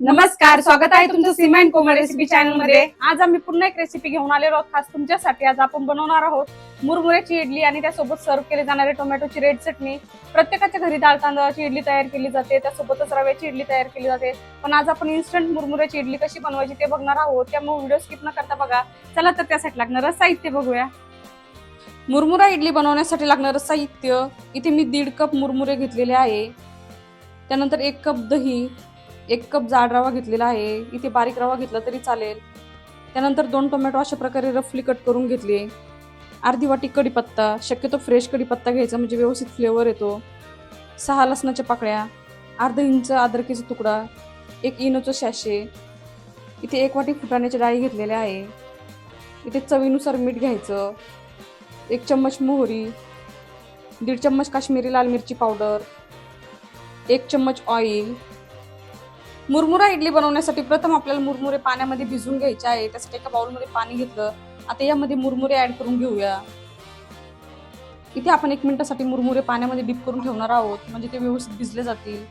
नमस्कार स्वागत आहे तुमचं सीमा अँड कोमल रेसिपी चॅनलमध्ये. आज आम्ही पुन्हा एक रेसिपी घेऊन आलेलो आहोत. खास तुमच्यासाठी आज आपण बनवणार आहोत मुरमुऱ्याची इडली आणि त्यासोबत सर्व केले जाणारे टोमॅटोची रेड चटणी. प्रत्येकाच्या घरी डाळ तांदळाची इडली तयार केली जाते. त्यासोबतच रव्याची इडली तयार केली जाते. पण आज आपण इन्स्टंट मुरमुऱ्याची इडली कशी बनवायची ते बघणार आहोत. त्यामुळे व्हिडिओ स्किप न करता बघा. चला तर त्यासाठी लागणारं साहित्य बघूया. मुरमुरा इडली बनवण्यासाठी लागणारं साहित्य. इथे मी दीड कप मुरमुरे घेतलेले आहे. त्यानंतर एक कप दही. एक कप जाड रवा घेतलेला आहे. इथे बारीक रवा घेतला तरी चालेल. त्यानंतर दोन टोमॅटो अशा प्रकारे रफली कट करून घेतले. अर्धी वाटी कढीपत्ता शक्यतो फ्रेश कढीपत्ता घ्यायचा म्हणजे व्यवस्थित फ्लेवर येतो. सहा लसणाच्या पाकळ्या अर्धा इंच अद्रकीचा तुकडा एक इनोचं शॅशे इथे एक वाटी फुटाण्याची डाळी घेतलेल्या आहे. इथे चवीनुसार मीठ घ्यायचं. एक चम्मच मोहरी दीड चम्मच काश्मीरी लाल मिरची पावडर एक चम्मच ऑइल मुरमुरा इडली बनवण्यासाठी प्रथम आपल्याला मुरमुरे पाण्यामध्ये भिजून घ्यायचे आहे. त्यासाठी एका बाउलमध्ये पाणी घेतलं. आता यामध्ये मुरमुरे ऍड करून घेऊया. इथे आपण एक मिनिटासाठी मुरमुरे पाण्यामध्ये डीप करून ठेवणार आहोत. म्हणजे ते व्यवस्थित भिजले जातील.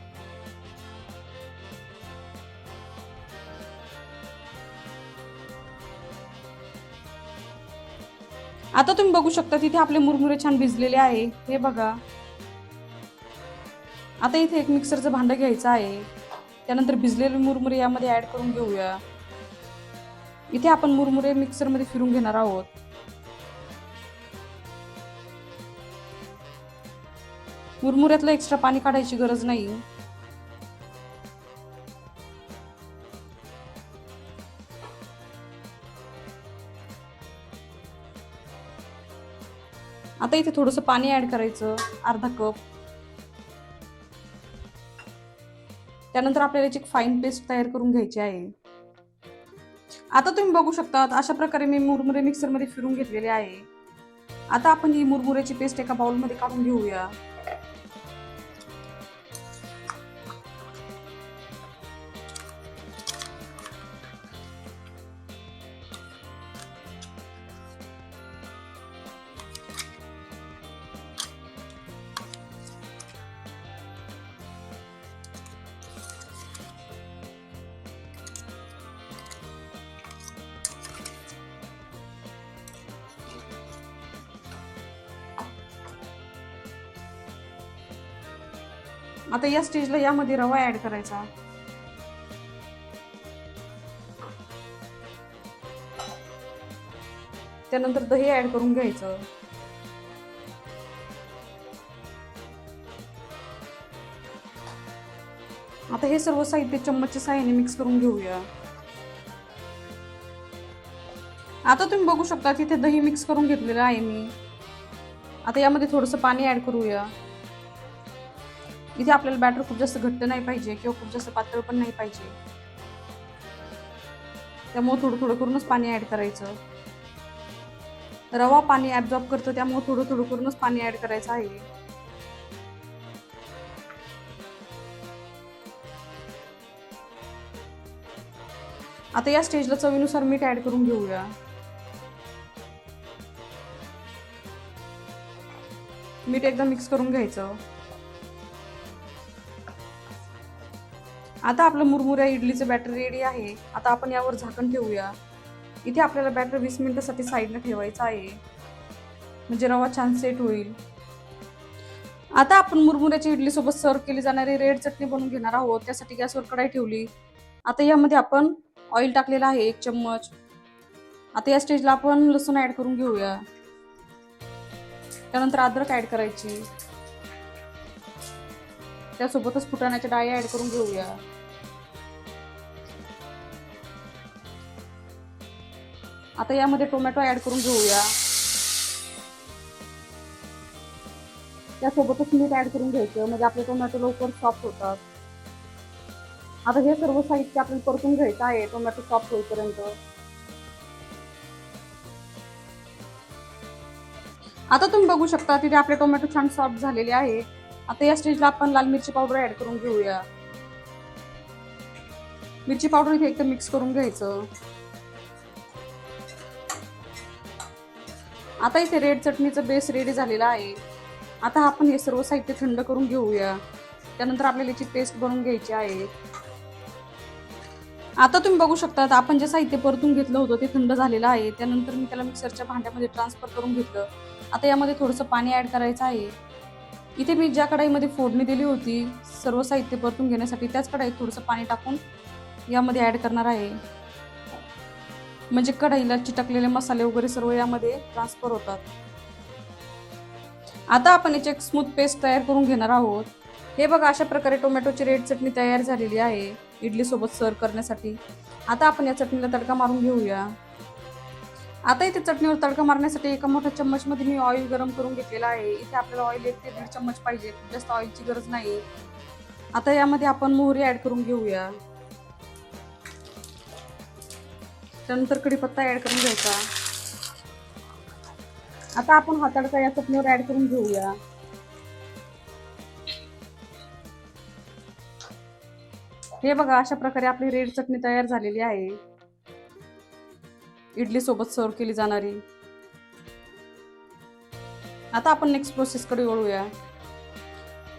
आता तुम्ही बघू शकता तिथे आपले मुरमुरे छान भिजलेले आहे. हे बघा. आता इथे एक मिक्सरचं भांडं घ्यायचं आहे. त्यानंतर भिजलेले मुरमुरे यामध्ये ऍड करून घेऊया. इथे आपण मुरमुरे मिक्सरमध्ये फिरून घेणार आहोत. मुरमुऱ्यातलं एक्स्ट्रा पाणी काढायची गरज नाही. आता इथे थोडंसं पाणी ऍड करायचं अर्धा कप त्यानंतर आपल्याला याची फाईन पेस्ट तयार करून घ्यायची आहे. आता तुम्ही बघू शकता अशा प्रकारे मी मुरमुरे मिक्सरमध्ये फिरून घेतलेले आहे. आता आपण ही मुरमुऱ्याची पेस्ट एका बाउलमध्ये काढून घेऊया. आता या स्टेजला यामध्ये रवा ऍड करायचा. त्यानंतर दही ऍड करून घ्यायचं. आता हे सर्व साहित्य चम्मचच्या साह्याने मिक्स करून घेऊया. आता तुम्ही बघू शकता तिथे दही मिक्स करून घेतलेलं आहे मी. आता यामध्ये थोडंसं पाणी ऍड करूया. इथे आपल्याला बॅटर खूप जास्त घट्ट नाही पाहिजे किंवा खूप जास्त पातळ पण नाही पाहिजे. त्यामुळे थोडं थोडं करूनच पाणी ऍड करायचं. रवा पाणी ऍब्झॉर्ब करतं त्यामुळे थोडं थोडं करूनच पाणी ऍड करायचं आहे. आता या स्टेजला चवीनुसार मीठ ऍड करून घेऊया. मीठ एकदा मिक्स करून घ्यायचं. आता आपलं मुरमुऱ्या इडलीचं बॅटर रेडी आहे. आता आपण यावर झाकण ठेवूया. इथे आपल्याला बॅटर वीस मिनिटासाठी साईडला ठेवायचं आहे. म्हणजे रवा छान सेट होईल. आता आपण मुरमुऱ्याच्या इडलीसोबत सर्व केली जाणारी रेड चटणी बनवून घेणार आहोत. त्यासाठी गॅसवर कढाई ठेवली. आता यामध्ये आपण ऑइल टाकलेलं आहे एक चम्मच. आता या स्टेजला आपण लसूण ॲड करून घेऊया. त्यानंतर अद्रक ॲड करायची. त्यासोबतच फुटाण्याच्या डाळी ऍड करून घेऊया. आता यामध्ये टोमॅटो ऍड करून घेऊया. त्यासोबतच मीठ ऍड करून घ्यायचं म्हणजे आपले टोमॅटो लवकर सॉफ्ट होतात. आता हे सर्व साहित्य आपण परतून घ्यायचं आहे टोमॅटो सॉफ्ट होईपर्यंत. आता तुम्ही बघू शकता तिथे आपले टोमॅटो छान सॉफ्ट झालेले आहे. आता या स्टेजला आपण लाल मिरची पावडर ऍड करून घेऊया. मिरची पावडर इथे एकदम मिक्स करून घ्यायचं. आता इथे रेड चटणीचं बेस रेडी झालेला आहे. आता आपण हे सर्व साहित्य थंड करून घेऊया. त्यानंतर आपल्याला याची पेस्ट बनवून घ्यायची आहे. आता तुम्ही बघू शकता आपण जे साहित्य परतून घेतलं होतं ते थंड झालेलं आहे. त्यानंतर मी त्याला मिक्सरच्या भांड्यामध्ये ट्रान्सफर करून घेतलं. आता यामध्ये थोडंसं पाणी ॲड करायचं आहे. इथे मी ज्या कढाईमध्ये फोडणी दिली होती सर्व साहित्य परतून घेण्यासाठी त्याच कढाईत थोडंसं पाणी टाकून यामध्ये ॲड करणार आहे. म्हणजे कढईला चिटकलेले मसाले वगैरे सर्व यामध्ये ट्रान्सफर होतात. आता आपण याची एक स्मूथ पेस्ट तयार करून घेणार आहोत. हे बघा अशा प्रकारे टोमॅटोची रेड चटणी तयार झालेली आहे इडलीसोबत सर्व करण्यासाठी. आता आपण या चटणीला तडका मारून घेऊया. आता इथे चटणीवर तडका मारण्यासाठी एका मोठ्या चम्मचमध्ये मी ऑइल गरम करून घेतलेला आहे. इथे आपल्याला ऑइल एक ते दीड चम्मच पाहिजे जास्त ऑइलची गरज नाही. आता यामध्ये आपण मोहरी ॲड करून घेऊया. त्यानंतर कढीपत्ता ऍड करून घ्यायचा. आता आपण हा तडका या चटणीवर ऍड करून घेऊया. हे बघा अशा प्रकारे आपली रेड चटणी तयार झालेली आहे. इडली सोबत सर्व केली जाणारी. आता आपण नेक्स्ट प्रोसेस कडे वळूया.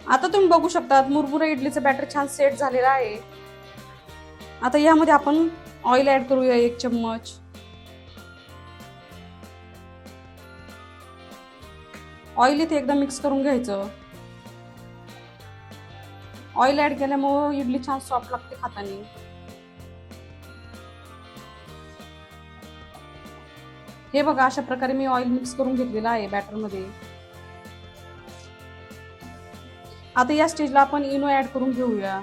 आता तुम्ही बघू शकता मुरमुरा इडलीचं बॅटर छान सेट झालेलं आहे. आता यामध्ये आपण ऑइल ऍड करूया एक चम्मच. ऑइल इथे एकदा मिक्स करून घ्यायचं. ऑइल ऍड केल्यामुळं इडली छान सॉफ्ट लागते खाताना. हे बघा अशा प्रकारे मी ऑइल मिक्स करून घेतलेलं आहे बॅटरमध्ये आता या स्टेजला आपण इनो ऍड करून घेऊया.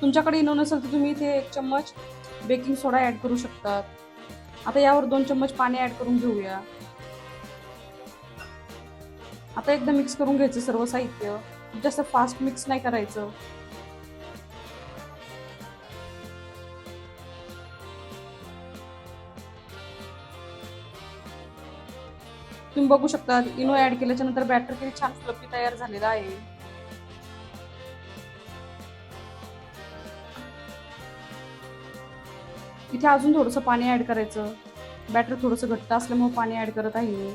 तुमच्याकडे इनो नसेल तर तुम्ही इथे एक चम्मच बेकिंग सोडा ऍड करू शकतात आता यावर दोन चम्मच पाणी ऍड करून घेऊया. आता एकदा मिक्स करून घ्यायचं सर्व साहित्य. जास्त फास्ट मिक्स नाही करायचं. तुम्ही बघू शकता इनो ऍड केल्याच्यानंतर बॅटर किती छान फ्लफी तयार झालेला आहे. इथे अजून थोडंसं पाणी ॲड करायचं. बॅटर थोडंसं घट्ट असल्यामुळे पाणी ॲड करत आहे मी.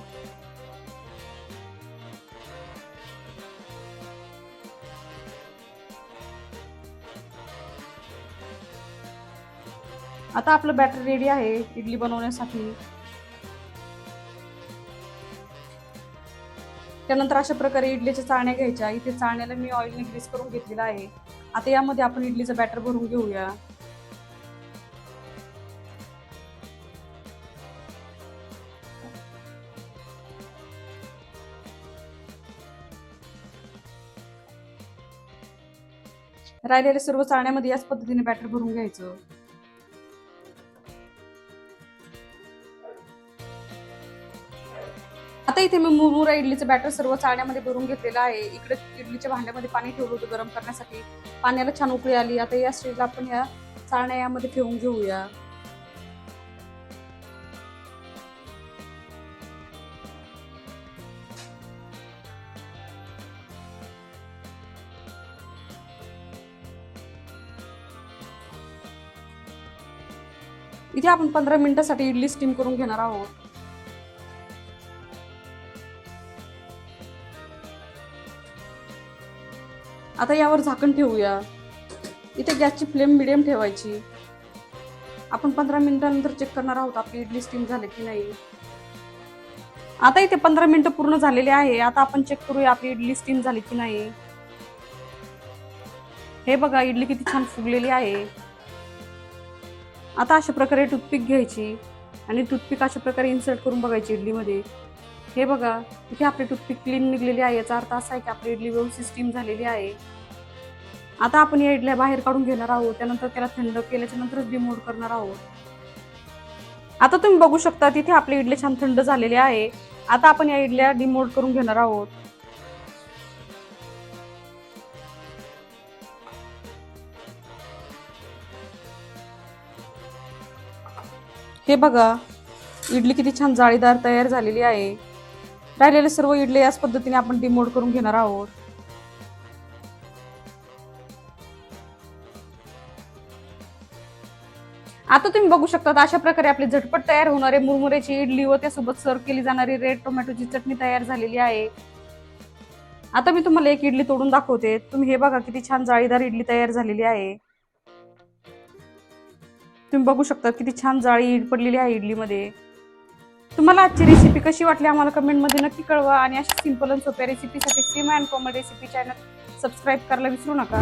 आता आपलं बॅटर रेडी आहे इडली बनवण्यासाठी. त्यानंतर अशा प्रकारे इडलीच्या चाळण्या घ्यायच्या. इथे चाळण्याला मी ऑइलने ग्रीस करून घेतलेला आहे. आता यामध्ये आपण इडलीचं बॅटर भरून घेऊया. राहिलेल्या सर्व चाळण्यामध्ये याच पद्धतीने बॅटर भरून घ्यायचं. आता इथे मी मुरमुरा इडलीचं बॅटर सर्व चाळण्यामध्ये भरून घेतलेलं आहे. इकडे इडलीच्या भांड्यामध्ये पाणी ठेवलं होतं गरम करण्यासाठी. पाण्याला छान उकळी आली. आता या स्टेजला आपण या चाळण्या यामध्ये ठेवून घेऊया. इथे आपण पंधरा मिनिटासाठी इडली स्टीम करून घेणार आहोत. आता यावर झाकण ठेवूया. इथे गॅसची फ्लेम मिडियम ठेवायची. आपण पंधरा मिनिटानंतर चेक करणार आहोत आपली इडली स्टीम झाली की नाही. आता इथे पंधरा मिनिटं पूर्ण झालेले आहे. आता आपण चेक करूया आपली इडली स्टीम झाली की नाही. हे बघा इडली किती छान फुगलेली आहे. आता अशा प्रकारे टूथपिक घ्यायची आणि टूथपिक अशा प्रकारे इन्सर्ट करून बघायची इडलीमध्ये. हे बघा इथे आपली टूथपिक क्लीन निघलेली आहे. याचा अर्थ असा आहे की आपली इडली व्यवस्थित स्टीम झालेली आहे. आता आपण या इडल्या बाहेर काढून घेणार आहोत. त्यानंतर त्याला थंड केल्याच्या नंतरच डिमोड करणार आहोत. आता तुम्ही बघू शकता तिथे आपली इडली छान थंड झालेले आहे. आता आपण या इडल्या डिमोड करून घेणार आहोत. हे बघा इडली किती छान जाळीदार तयार झालेली आहे. राहिलेले सर्व इडले याच पद्धतीने आपण डिमोड करून घेणार आहोत. आता तुम्ही बघू शकता अशा प्रकारे आपली झटपट तयार होणारे मुरमुऱ्याची इडली व त्यासोबत सर्व केली जाणारी रेड टोमॅटोची चटणी तयार झालेली आहे. आता मी तुम्हाला एक इडली तोडून दाखवते. तुम्ही हे बघा किती छान जाळीदार इडली तयार झालेली आहे. तुम्ही बघू शकता किती छान जाळी पडलेली आहे इडलीमध्ये. तुम्हाला आजची रेसिपी कशी वाटली आम्हाला कमेंटमध्ये नक्की कळवा आणि अशा सिंपल आणि सोप्या रेसिपीसाठी Seema and Komal recipe channel subscribe करायला विसरू नका.